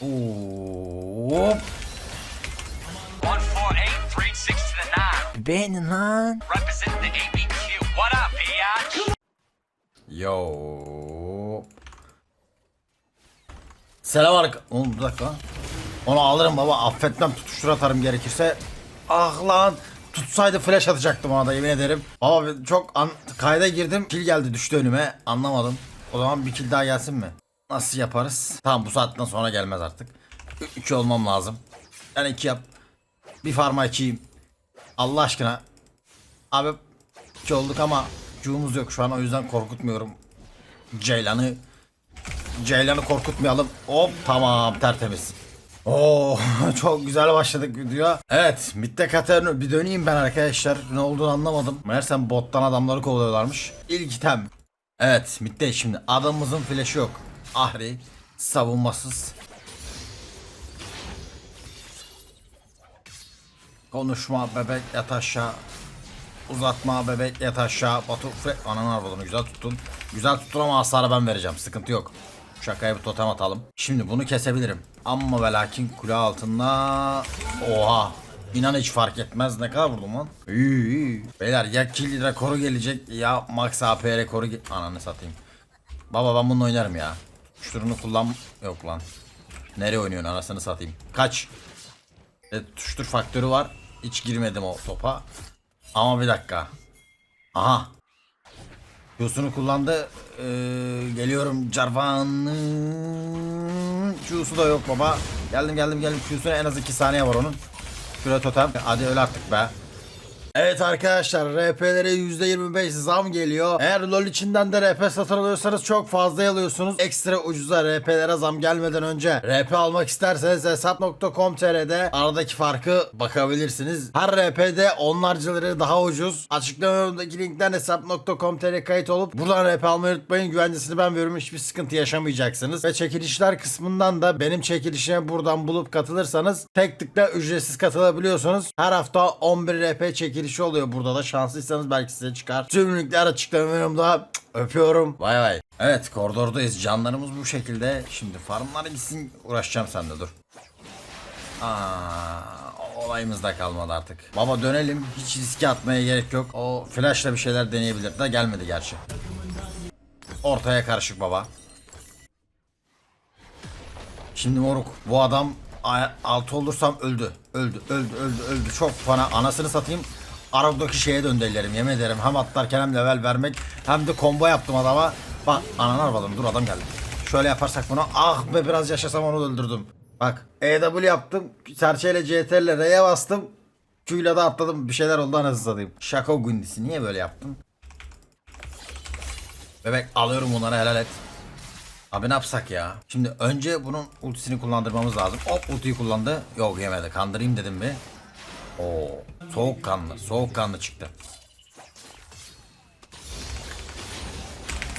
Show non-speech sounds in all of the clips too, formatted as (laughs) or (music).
Hop. 14836 to the 9. Beğenin lan. Yo. Selam arka... Oğlum bir dakika. Onu alırım baba affetmem tutuştur atarım gerekirse. Ah lan. Tutsaydı flash atacaktım ona da yemin ederim. Baba çok an... kayda girdim. Kill geldi düştü önüme. Anlamadım. O zaman bir kill daha gelsin mi? Nasıl yaparız? Tamam bu saatten sonra gelmez artık. 2 olmam lazım. Yani 2 yap. Bir farma 2'yim. Allah aşkına. Abi 2 olduk ama Q'muz yok şu an o yüzden korkutmuyorum. Ceylan'ı Ceylan'ı korkutmayalım. Hop tamam tertemiz. Oo (laughs) çok güzel başladık videoya. Evet Mitte Katerino bir döneyim ben arkadaşlar. Ne olduğunu anlamadım. Meğersem bottan adamları kovalıyorlarmış. İlk item. Evet Mitte şimdi adamımızın flash'ı yok. Ahri savunmasız. Konuşma bebek yat aşağı. Uzatma bebek yat aşağı. Batu fre... Ananı arvadını güzel tuttun. Güzel tuttun ama hasarı ben vereceğim. Sıkıntı yok. Şakaya bir totem atalım. Şimdi bunu kesebilirim. Ama ve lakin kule altında... Oha. İnan hiç fark etmez. Ne kadar vurdum lan? İyi. Beyler ya kill rekoru gelecek ya max AP rekoru Ananı satayım. Baba ben bununla oynarım ya. Şurunu kullan... Yok lan. Nereye oynuyorsun anasını satayım. Kaç. E, tuştur faktörü var. Hiç girmedim o topa. Ama bir dakika. Aha. Q'sunu kullandı. Ee, geliyorum Jarvan'ın Q'su da yok baba. Geldim geldim geldim. Q'suna en az 2 saniye var onun. Şuraya totem. Hadi öl artık be. Evet arkadaşlar RP'lere %25 zam geliyor. Eğer LoL içinden de RP satın alıyorsanız çok fazla alıyorsunuz. Ekstra ucuza RP'lere zam gelmeden önce RP almak isterseniz hesap.com.tr'de aradaki farkı bakabilirsiniz. Her RP'de onlarcaları daha ucuz. Açıklamamdaki linkten hesap.com.tr kayıt olup buradan RP almayı unutmayın. Güvencesini ben veriyorum. Hiçbir sıkıntı yaşamayacaksınız. Ve çekilişler kısmından da benim çekilişime buradan bulup katılırsanız tek tıkla ücretsiz katılabiliyorsunuz. Her hafta 11 RP çekilişi oluyor burada da. Şanslıysanız belki size çıkar. Tüm linkler açıklamamda. Öpüyorum. Vay vay. Evet koridordayız. Canlarımız bu şekilde. Şimdi farmlara gitsin uğraşacağım sende dur. Aa, olayımız da kalmadı artık. Baba dönelim. Hiç riske atmaya gerek yok. O flashla bir şeyler deneyebilir de gelmedi gerçi. Ortaya karışık baba. Şimdi moruk bu adam altı olursam öldü. Öldü öldü öldü öldü. Çok fana anasını satayım. Arabdaki şeye döndü ellerim yemin ederim. Hem atlarken hem level vermek hem de combo yaptım adama. Bak ananı arvadım dur adam geldi. Şöyle yaparsak bunu ah be biraz yaşasam onu öldürdüm. Bak EW yaptım. Serçeyle CTRL R'ye bastım. Q'yla da atladım. Bir şeyler oldu anasını satayım. Şako gündisi niye böyle yaptın? Bebek alıyorum bunları helal et. Abi ne yapsak ya? Şimdi önce bunun ultisini kullandırmamız lazım. Hop ultiyi kullandı. Yok yemedi. Kandırayım dedim mi? Oo, soğukkanlı. Soğukkanlı çıktı.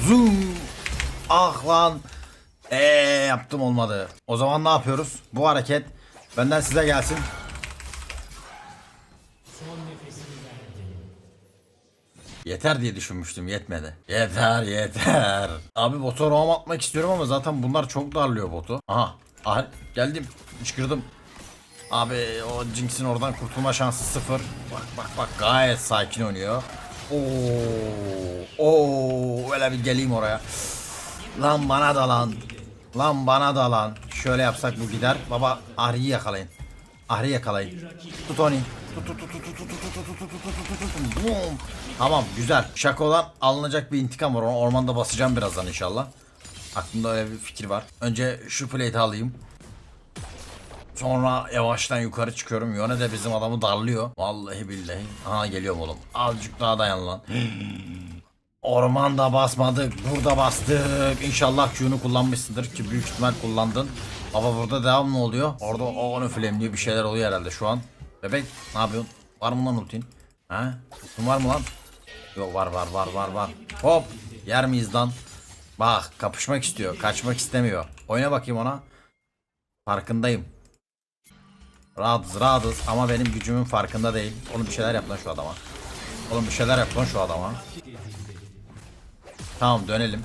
Zoom. Ah lan. Eee yaptım olmadı. O zaman ne yapıyoruz? Bu hareket benden size gelsin. Yeter diye düşünmüştüm yetmedi. Yeter yeter. Abi bota roam atmak istiyorum ama zaten bunlar çok darlıyor botu. Aha. Aha geldim. Çıkırdım. Abi o Jinx'in oradan kurtulma şansı sıfır. Bak bak bak gayet sakin oynuyor. Oo, oo öyle bir geleyim oraya. Lan bana da lan. Lan bana da lan. Şöyle yapsak bu gider. Baba Ahri'yi yakalayın. Ahri yakalayın. Tut onu. Tamam güzel. Şako'dan alınacak bir intikam var. Onu ormanda basacağım birazdan inşallah. Aklımda öyle bir fikir var. Önce şu plate'i alayım. Sonra yavaştan yukarı çıkıyorum. Yone de bizim adamı darlıyor. Vallahi billahi. Aha geliyorum oğlum. Azıcık daha dayan lan. (gasps) Ormanda basmadık. Burada bastık. İnşallah Q'nu kullanmışsındır ki büyük ihtimal kullandın. Ama burada devam ne oluyor? Orada o onu flameliyor bir şeyler oluyor herhalde şu an. Bebek ne yapıyorsun? Var mı lan ultin? Ha? Ultin var mı lan? Yok var var var var var. Hop. Yer miyiz lan? Bak kapışmak istiyor. Kaçmak istemiyor. Oyna bakayım ona. Farkındayım. Rahatız rahatız ama benim gücümün farkında değil. Oğlum bir şeyler yap lan şu adama. Oğlum bir şeyler yap lan şu adama. Tamam dönelim.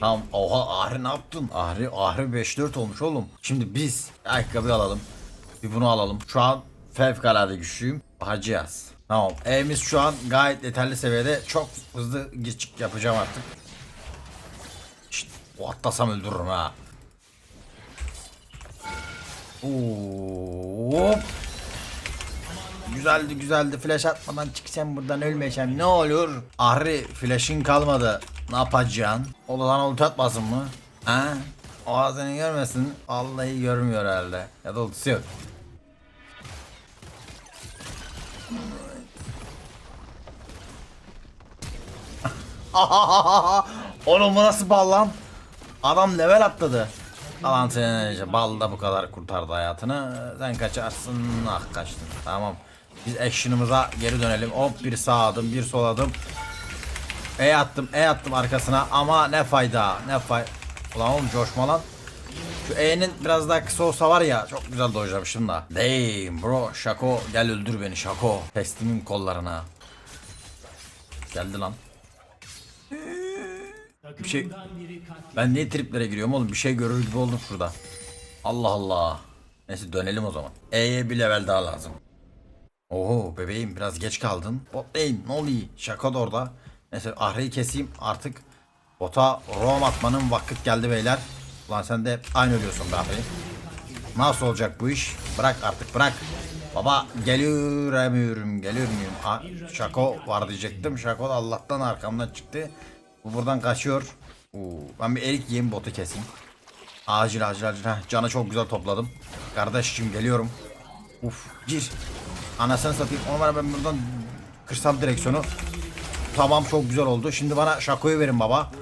Tamam oha Ahri ne yaptın? Ahri, Ahri 5-4 olmuş oğlum. Şimdi biz ayakkabı alalım. Bir bunu alalım. Şu an fevkalade güçlüyüm. Hacıyaz. Tamam. E'miz şu an gayet yeterli seviyede. Çok hızlı gir çık yapacağım artık. Şşt, o atlasam öldürürüm ha. Oo. Güzeldi güzeldi. Flash atmadan çıkacağım buradan ölmeyeceğim. Ne olur? Ahri flash'in kalmadı. Ne yapacaksın? Oladan ulti atmasın mı? Ha? O ağzını görmesin. Vallahi görmüyor herhalde. Ya da ultisi yok. (laughs) Oğlum bu nasıl bal lan? Adam level atladı Alan senin işte bal da bu kadar kurtardı hayatını. Sen kaçarsın. Ah kaçtın. Tamam. Biz action'ımıza geri dönelim. Hop bir sağ adım bir sol adım. E attım E attım arkasına ama ne fayda ne fay. Ulan oğlum coşma lan. Şu E'nin biraz daha kısa olsa var ya çok güzel dojlamışım da. Damn bro Şako gel öldür beni Şako. Teslimim kollarına. Geldi lan. Bir şey ben niye triplere giriyorum oğlum? Bir şey görür gibi oldum şurada. Allah Allah. Neyse dönelim o zaman. E'ye bir level daha lazım. Oho bebeğim biraz geç kaldın. Bot değil ne oluyor? Şaka da orada. Neyse Ahri'yi keseyim artık. Bota roam atmanın vakit geldi beyler. Ulan sen de aynı ölüyorsun be Ahri. Nasıl olacak bu iş? Bırak artık bırak. Baba gelemiyorum. Ah, Şako var diyecektim. Şako da Allah'tan arkamdan çıktı. Bu buradan kaçıyor. Oo, ben bir erik yiyeyim botu keseyim. Acil acil acil. Heh, canı çok güzel topladım. Kardeşim geliyorum. Uf gir. Anasını satayım. Ona ben buradan kırsam direksiyonu. Tamam çok güzel oldu. Şimdi bana şakoyu verin baba.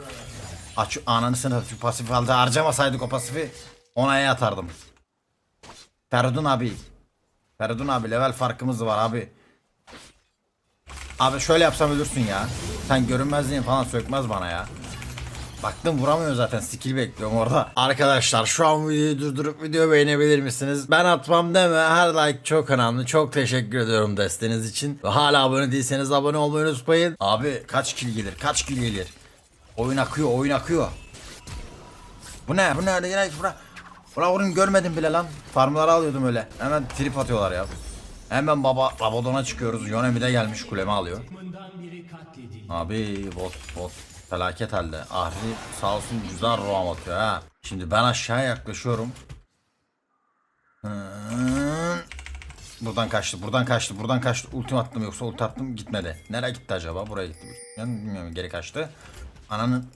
Aç ananı satayım. Pasif aldı. Harcamasaydık o pasifi. Ona E atardım. Feridun abi. Feridun abi level farkımız var abi. Abi şöyle yapsam ölürsün ya. Sen görünmezliğin falan sökmez bana ya. Baktım vuramıyor zaten skill bekliyorum orada. Arkadaşlar şu an videoyu durdurup video beğenebilir misiniz? Ben atmam deme her like çok önemli. Çok teşekkür ediyorum desteğiniz için. Ve hala abone değilseniz abone olmayı unutmayın. Abi kaç kill gelir kaç kill gelir. Oyun akıyor oyun akıyor. Bu ne bu ne öyle yine bura. Bura görmedim bile lan. Farmları alıyordum öyle. Hemen trip atıyorlar ya. Hemen baba Rabadon'a çıkıyoruz. Yonemi de gelmiş kulemi alıyor. Abi bot bot felaket halde. Ahri sağ olsun güzel roam atıyor ha. Şimdi ben aşağıya yaklaşıyorum. Hı. Buradan kaçtı, buradan kaçtı, buradan kaçtı. Ultim attım yoksa ulti attım gitmedi. Nereye gitti acaba? Buraya gitti. Yani bilmiyorum geri kaçtı. Ananın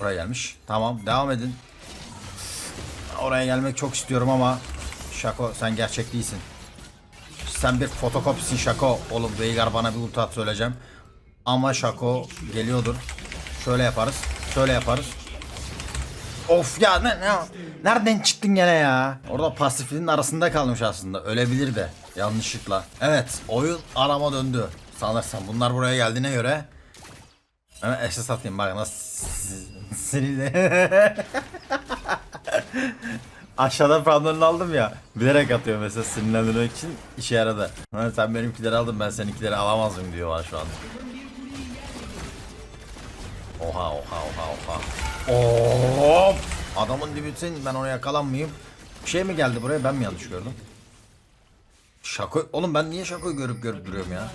buraya gelmiş. Tamam devam edin. Oraya gelmek çok istiyorum ama Şako sen gerçek değilsin. Sen bir fotokopisin Şako. Oğlum Veigar bana bir ulti at söyleyeceğim. Ama Şako geliyordur. Şöyle yaparız. Şöyle yaparız. Of ya ne, ne nereden çıktın gene ya? Orada pasifinin arasında kalmış aslında. Ölebilir de yanlışlıkla. Evet oyun arama döndü. Sanırsam bunlar buraya geldiğine göre Hemen eşe satayım bak nasıl sinirli. (laughs) Aşağıdan farmlarını aldım ya. Bilerek atıyor mesela sinirlendirmek için işe yaradı. Ha, sen benimkileri aldın ben seninkileri alamazdım diyor bana şu an. Oha oha oha oha. Hop! Adamın dibisin ben ona yakalanmayayım. Bir şey mi geldi buraya ben mi yanlış gördüm? Şako oğlum ben niye şakoyu görüp görüp duruyorum ya?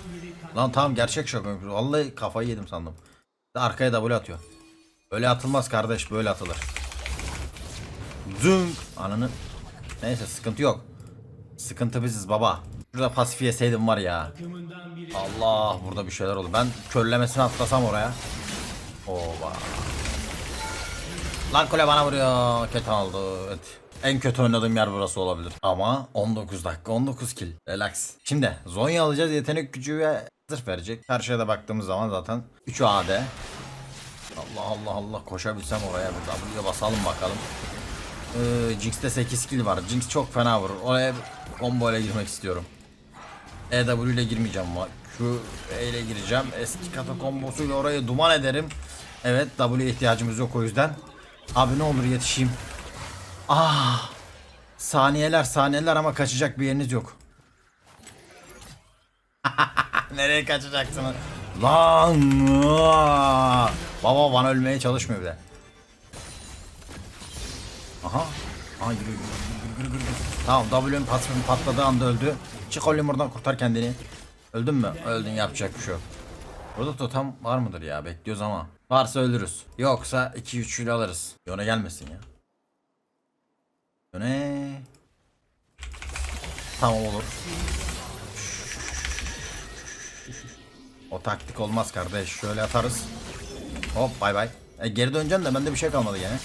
Lan tamam gerçek şako. Vallahi kafayı yedim sandım. Arkaya double atıyor. Öyle atılmaz kardeş böyle atılır. Zünk. Ananı. Neyse sıkıntı yok. Sıkıntı biziz baba. Şurada pasif yeseydim var ya. Allah burada bir şeyler oldu. Ben körlemesini atlasam oraya. Oba. Lan kule bana vuruyor. Kötü oldu. Evet. En kötü oynadığım yer burası olabilir. Ama 19 dakika 19 kill. Relax. Şimdi Zonya alacağız. Yetenek gücü ve zırh verecek. Şeye de baktığımız zaman zaten 3 AD. Allah Allah Allah koşabilsem oraya bir W'ye basalım bakalım. Ee, Jinx'te 8 kill var. Jinx çok fena vurur. Oraya combo ile girmek istiyorum. EW ile girmeyeceğim ama Q E ile gireceğim. Eski kata kombosuyla orayı duman ederim. Evet W ihtiyacımız yok o yüzden. Abi ne olur yetişeyim. Ah! Saniyeler saniyeler ama kaçacak bir yeriniz yok. (laughs) Nereye kaçacaksınız? Lan! Baba bana ölmeye çalışmıyor bir de. Aha. Aha yürü yürü yürü yürü yürü. yürü. Tamam W'nin pasifin patladığı anda öldü. Çık oğlum buradan kurtar kendini. Öldün mü? Öldün yapacak bir şey yok. Burada totem var mıdır ya? Bekliyoruz ama. Varsa ölürüz. Yoksa 2-3 ile alırız. Yona gelmesin ya. Yone. Tamam olur. O taktik olmaz kardeş. Şöyle atarız. Hop bay bay. E, geri döneceğim de bende bir şey kalmadı gene.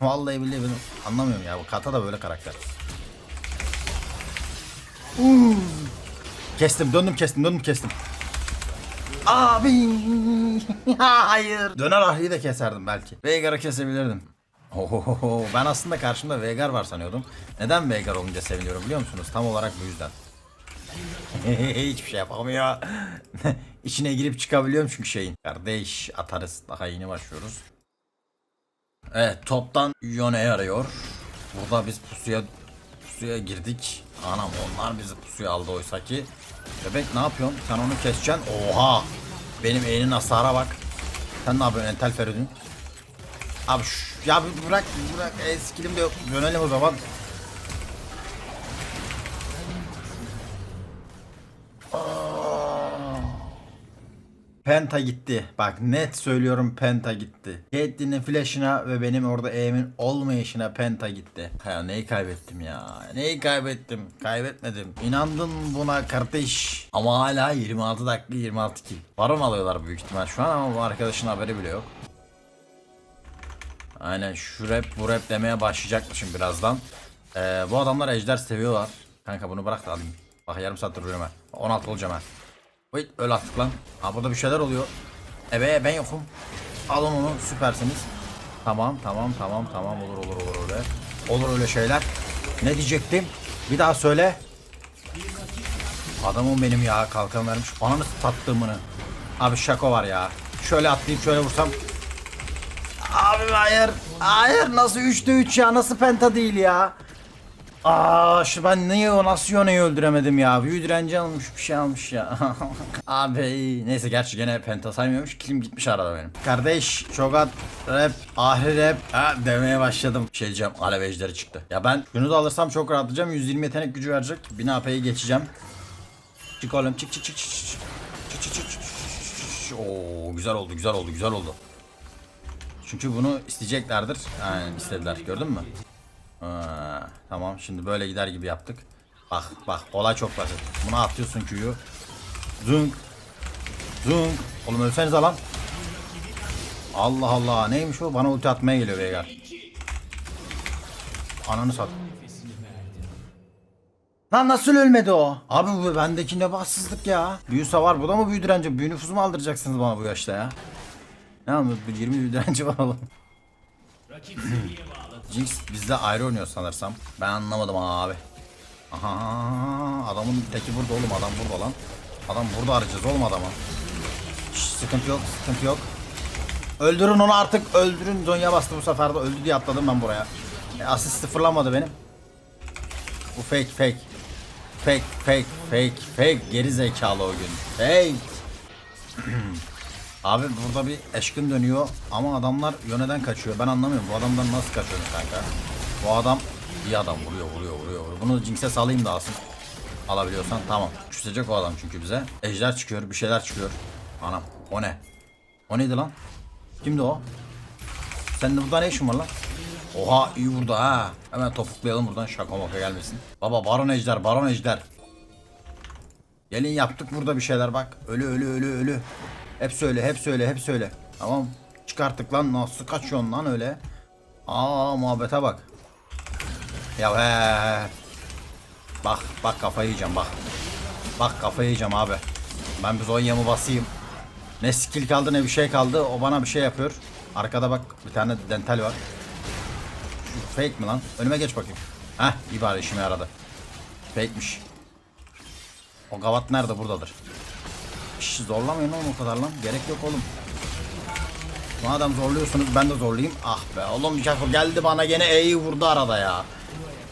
Vallahi billahi ben anlamıyorum ya. Bu kata da böyle karakter. Uuu. Kestim döndüm kestim döndüm kestim. Abi (laughs) hayır. Döner ahliyi de keserdim belki. Veigar'ı kesebilirdim. Ohohoho. Ben aslında karşımda Veigar var sanıyordum. Neden Veigar olunca seviniyorum biliyor musunuz? Tam olarak bu yüzden. (laughs) Hiçbir şey yapamıyor. (laughs) İçine girip çıkabiliyorum çünkü şeyin. Kardeş atarız. Daha yeni başlıyoruz. Evet toptan Yone'yi arıyor. Burada biz pusuya pusuya girdik. Anam onlar bizi pusuya aldı oysa ki. Bebek ne yapıyorsun? Sen onu keseceksin. Oha! Benim eğinin hasara bak. Sen ne yapıyorsun entel Feridun? Abi şu, ya bırak bırak eskilim de yok. Dönelim o zaman. Penta gitti. Bak net söylüyorum Penta gitti. Caitlyn'in flash'ına ve benim orada aim'in olmayışına Penta gitti. Ha neyi kaybettim ya? Neyi kaybettim? Kaybetmedim. İnandın buna kardeş. Ama hala 26 dakika 26 kill. Baron alıyorlar büyük ihtimal şu an ama bu arkadaşın haberi bile yok. Aynen şu rap bu rap demeye başlayacakmışım birazdan. Ee, bu adamlar ejder seviyorlar. Kanka bunu bırak da alayım. Bak yarım saattir duruyorum ha. 16 olacağım ha. Oy öyle attık lan. Ha burada bir şeyler oluyor. Ebe ben yokum. Alın onu süpersiniz. Tamam tamam tamam tamam olur olur olur öyle. Olur öyle şeyler. Ne diyecektim? Bir daha söyle. Adamım benim ya kalkan vermiş. Ananı sattığımını. Abi şako var ya. Şöyle atlayıp şöyle vursam. Abi hayır. Hayır nasıl 3'te 3 ya nasıl penta değil ya. Aa şu ben niye o nasıl Yone'yi öldüremedim ya. Büyü direnci almış bir şey almış ya. Abi neyse gerçi gene penta saymıyormuş. Kilim gitmiş arada benim. Kardeş Çogat rap ahri rap ha, demeye başladım. Şey diyeceğim alev ejderi çıktı. Ya ben şunu da alırsam çok rahatlayacağım. 120 yetenek gücü verecek. 1000 AP'yi geçeceğim. Çık oğlum çık çık çık çık çık. Çık çık çık çık. Oo güzel oldu güzel oldu güzel oldu. Çünkü bunu isteyeceklerdir. Aynen istediler gördün mü? Tamam şimdi böyle gider gibi yaptık. Bak bak olay çok basit. Buna atıyorsun Q'yu. Zung. Zung. Oğlum ölsenize lan. Allah Allah neymiş o? Bana ulti atmaya geliyor Veigar. Ananı sat. Lan nasıl ölmedi o? Abi bu bendeki ne bahtsızlık ya. Büyü savar bu da mı büyü direnci? Büyü nüfusu mu aldıracaksınız bana bu yaşta ya? Ne anladın? 20 büyü direnci var oğlum. Jinx bizde ayrı oynuyor sanırsam. Ben anlamadım abi. Aha adamın teki burada oğlum adam burada lan. Adam burada arayacağız oğlum adamı. Şş, sıkıntı yok sıkıntı yok. Öldürün onu artık öldürün. Zonya bastı bu sefer de öldü diye atladım ben buraya. E, asist sıfırlanmadı benim. Bu fake fake. Fake fake fake fake geri zekalı o gün. Fake. (clears throat) Abi burada bir eşkin dönüyor ama adamlar yöneden kaçıyor. Ben anlamıyorum bu adamdan nasıl kaçıyor kanka. Bu adam iyi adam vuruyor vuruyor vuruyor. vuruyor. Bunu Jinx'e salayım da alsın. Alabiliyorsan tamam. Küsecek o adam çünkü bize. Ejder çıkıyor bir şeyler çıkıyor. Anam o ne? O neydi lan? Kimdi o? Senin de burada ne işin var lan? Oha iyi vurdu ha. Hemen topuklayalım buradan şaka maka gelmesin. Baba baron ejder baron ejder. Gelin yaptık burada bir şeyler bak. Ölü ölü ölü ölü. Hep söyle hep söyle hep söyle. Tamam çıkarttık lan nasıl kaçıyorsun lan öyle. Aa muhabbete bak. Ya he. Bak bak kafayı yiyeceğim bak. Bak kafayı yiyeceğim abi. Ben bir Zonya'mı basayım. Ne skill kaldı ne bir şey kaldı. O bana bir şey yapıyor. Arkada bak bir tane dental var. Şu fake mi lan? Önüme geç bakayım. Heh iyi bari işime yaradı. Fake'miş. O gavat nerede? Buradadır. Şş, zorlamayın oğlum o kadar lan. Gerek yok oğlum. Madem zorluyorsunuz ben de zorlayayım. Ah be oğlum Jaco geldi bana gene E'yi vurdu arada ya.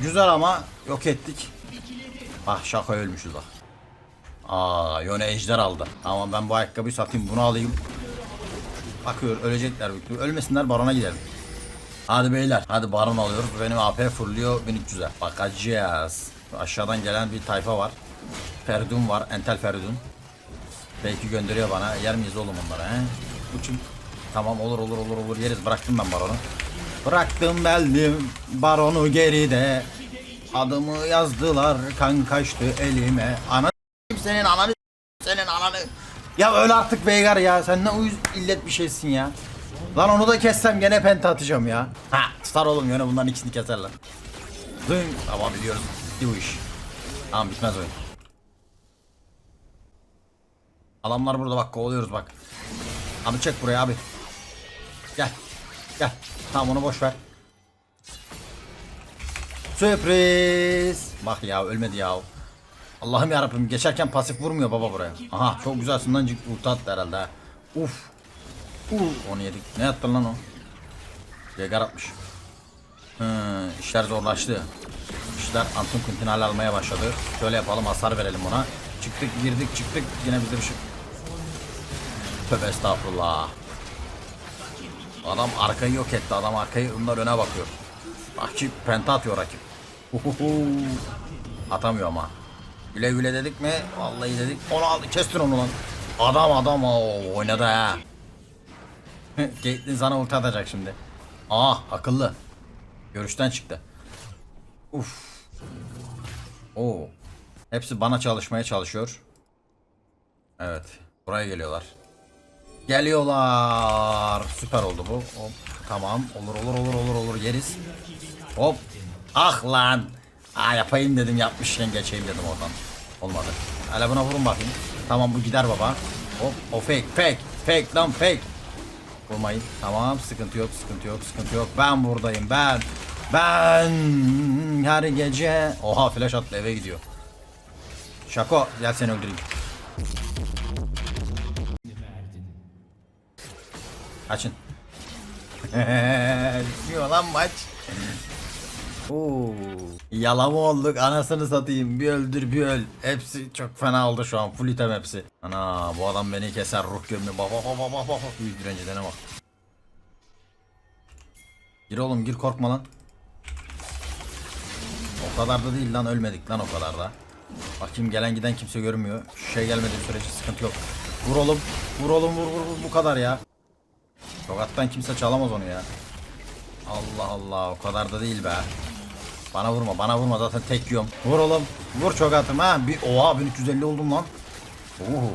Güzel ama yok ettik. Ah şaka ölmüşüz bak. Aa Yone ejder aldı. Ama ben bu ayakkabıyı satayım bunu alayım. Bakıyor ölecekler büyük. Ölmesinler barona gidelim. Hadi beyler. Hadi baron alıyoruz. Benim AP fırlıyor 1300'e. Bakacağız. Aşağıdan gelen bir tayfa var. Feridun var. Entel Feridun. Belki gönderiyor bana. Yer miyiz oğlum onları he? Uçun. Tamam olur olur olur olur yeriz. Bıraktım ben baronu. Bıraktım beldim baronu geride. Adımı yazdılar kan kaçtı elime. Ana senin ananı senin ananı. Ya öyle artık Veigar ya. Sen ne uyuz illet bir şeysin ya. Lan onu da kessem gene penta atacağım ya. Ha tutar oğlum yine bunların ikisini keserler. Dın. Tamam biliyoruz. Bitti bu iş. Tamam bitmez oyun. Adamlar burada bak kovalıyoruz bak. Abi çek buraya abi. Gel. Gel. Tamam onu boş ver. Sürpriz. Bak ya ölmedi ya. Allah'ım yarabbim geçerken pasif vurmuyor baba buraya. Aha çok güzel sundancık ulti attı herhalde ha. Uf. Uf. Onu yedik. Ne attın lan o? Yegar atmış. Hı, işler zorlaştı. İşler Antun Kuntinal almaya başladı. Şöyle yapalım hasar verelim ona. Çıktık girdik çıktık yine bizde bir şey. Tövbe estağfurullah. Adam arkayı yok etti. Adam arkayı onlar öne bakıyor. Rakip penta atıyor rakip. Atamıyor ama. Güle güle dedik mi? Vallahi dedik. Onu aldı kestin onu lan. Adam adam o oynadı ha. (laughs) Caitlyn sana ulti atacak şimdi. Aa akıllı. Görüşten çıktı. Uf. Oo. Hepsi bana çalışmaya çalışıyor. Evet. Buraya geliyorlar. Geliyorlar. Süper oldu bu. Hop. Tamam. Olur olur olur olur olur yeriz. Hop. Ah lan. Aa yapayım dedim yapmışken geçeyim dedim oradan. Olmadı. Hele buna vurun bakayım. Tamam bu gider baba. Hop o fake fake fake lan fake. Vurmayın. Tamam sıkıntı yok sıkıntı yok sıkıntı yok. Ben buradayım ben. Ben her gece. Oha flash attı eve gidiyor. Şako gel seni öldüreyim. Kaçın. Bitmiyor lan maç. Oo. Yalama olduk anasını satayım bir öldür bir öl. Hepsi çok fena oldu şu an full item hepsi. Ana bu adam beni keser ruh gömü bak bak bak bak bak. Büyük direnceden bak. Gir oğlum gir korkma lan. O kadar da değil lan ölmedik lan o kadar da. Bakayım gelen giden kimse görmüyor. Şey gelmediği sürece sıkıntı yok. Vur oğlum. Vur oğlum vur vur vur bu kadar ya. Sokaktan kimse çalamaz onu ya. Allah Allah o kadar da değil be. Bana vurma bana vurma zaten tek yiyorum. Vur oğlum. Vur çok atım ha. Bir, oha 1350 oldum lan. Oo.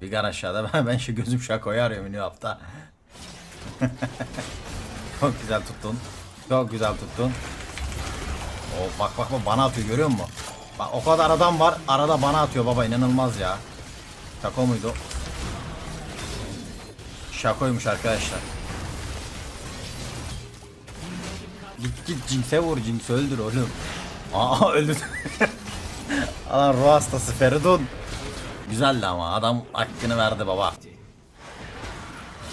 Bir gar aşağıda ben, ben şu gözüm şakoyu arıyorum ünlü hafta. (laughs) Çok güzel tuttun. Çok güzel tuttun. O bak bak bak bana atıyor görüyor musun? Bak o kadar adam var arada bana atıyor baba inanılmaz ya. Şako muydu? Şakoymuş arkadaşlar. Git git Jinx'e vur Jinx öldür oğlum. Aa (laughs) öldü. Adam ruh hastası Feridun. Güzeldi ama adam hakkını verdi baba.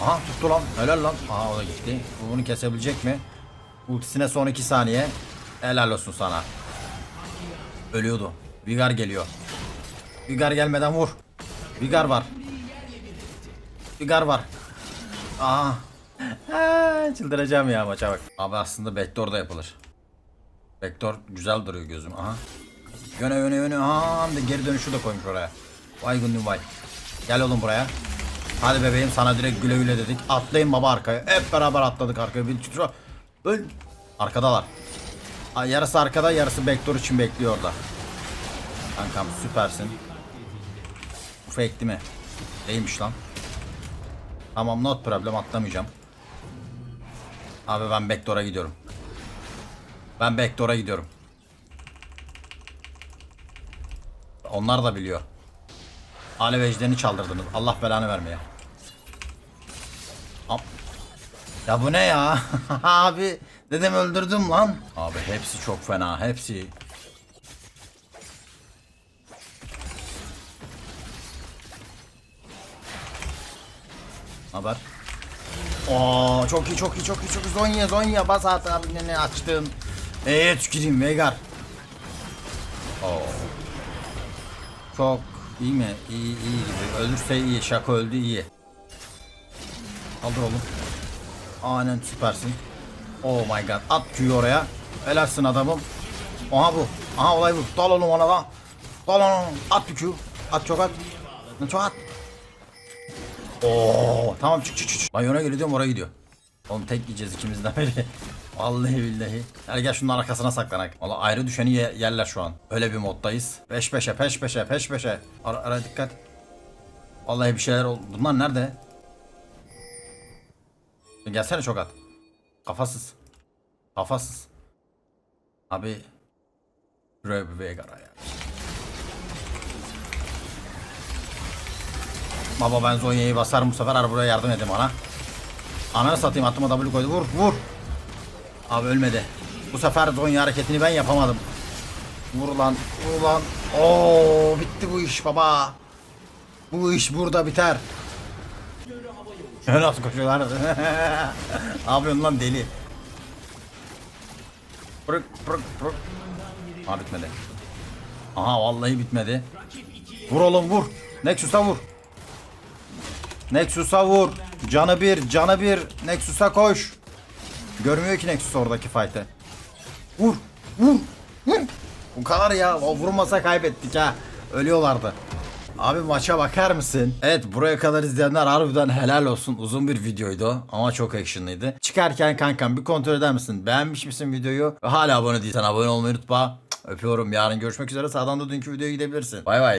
Aha tuttu lan. Helal lan. Aha o da gitti. Bu Bunu kesebilecek mi? Ultisine son 2 saniye. Helal olsun sana. Ölüyordu. Vigar geliyor. Vigar gelmeden vur. Vigar var. Vigar var. Aha. Ha, çıldıracağım ya maça bak. Abi aslında backdoor da yapılır. Backdoor güzel duruyor gözüm. Aha. Yöne yöne yöne. Bir de geri dönüşü de koymuş oraya. Vay günlüğüm vay. Gel oğlum buraya. Hadi bebeğim sana direkt güle güle dedik. Atlayın baba arkaya. Hep beraber atladık arkaya. Bir tütü. Öl. Arkadalar. Aa, Yarısı arkada yarısı backdoor için bekliyor orada. Kankam süpersin. Bu fake değil mi? Değilmiş lan. Tamam not problem atlamayacağım. Abi ben backdoor'a gidiyorum. Ben backdoor'a gidiyorum. Onlar da biliyor. Alev ejderini çaldırdınız. Allah belanı vermeye. Ya bu ne ya? (laughs) Abi dedem öldürdüm lan. Abi hepsi çok fena. Hepsi. Haber? Oo çok iyi çok iyi çok iyi çok iyi. Zonya Zonya bas at abi ne açtım. Eee tüküreyim Veigar. Oo. Çok iyi mi? İyi iyi gibi. Ölürse iyi. Şaka öldü iyi. Kaldır oğlum. Aynen süpersin. Oh my god. At Q'yu oraya. Helalsin adamım. Aha bu. Aha olay bu. Dal oğlum ona da. Dal onu. At Q. At çok at. Çok at. Oo, tamam çık çık çık. Lan yöne gidiyorum oraya gidiyor. Oğlum tek yiyeceğiz ikimizden (laughs) biri. Vallahi billahi. Gel gel şunun arkasına saklanak. Valla ayrı düşeni ye- yerler şu an. Öyle bir moddayız. Peş peşe peş peşe peş peşe. Ara, ara dikkat. Vallahi bir şeyler oldu. Bunlar nerede? Gelsene çok at. Kafasız. Kafasız. Abi. Buraya bir Veigar'a ya. Baba ben Zonya'yı basarım bu sefer ara buraya yardım edin bana. Ananı satayım attıma W koydu. Vur vur. Abi ölmedi. Bu sefer Zonya hareketini ben yapamadım. Vur lan vur lan. Oo bitti bu iş baba. Bu iş burada biter. Nasıl koşuyorlar? (laughs) ne yapıyorsun lan deli? Bırak bırak bırak. Aa bitmedi. Aha vallahi bitmedi. Vur oğlum vur. Nexus'a vur. Nexus'a vur. Canı bir, canı bir. Nexus'a koş. Görmüyor ki Nexus oradaki fight'ı. Vur, vur, vur. Bu kadar ya. O vurmasa kaybettik ha. Ölüyorlardı. Abi maça bakar mısın? Evet buraya kadar izleyenler harbiden helal olsun. Uzun bir videoydu ama çok actionlıydı. Çıkarken kankam bir kontrol eder misin? Beğenmiş misin videoyu? Hala abone değilsen abone olmayı unutma. Öpüyorum. Yarın görüşmek üzere. Sağdan da dünkü videoya gidebilirsin. Bay bay.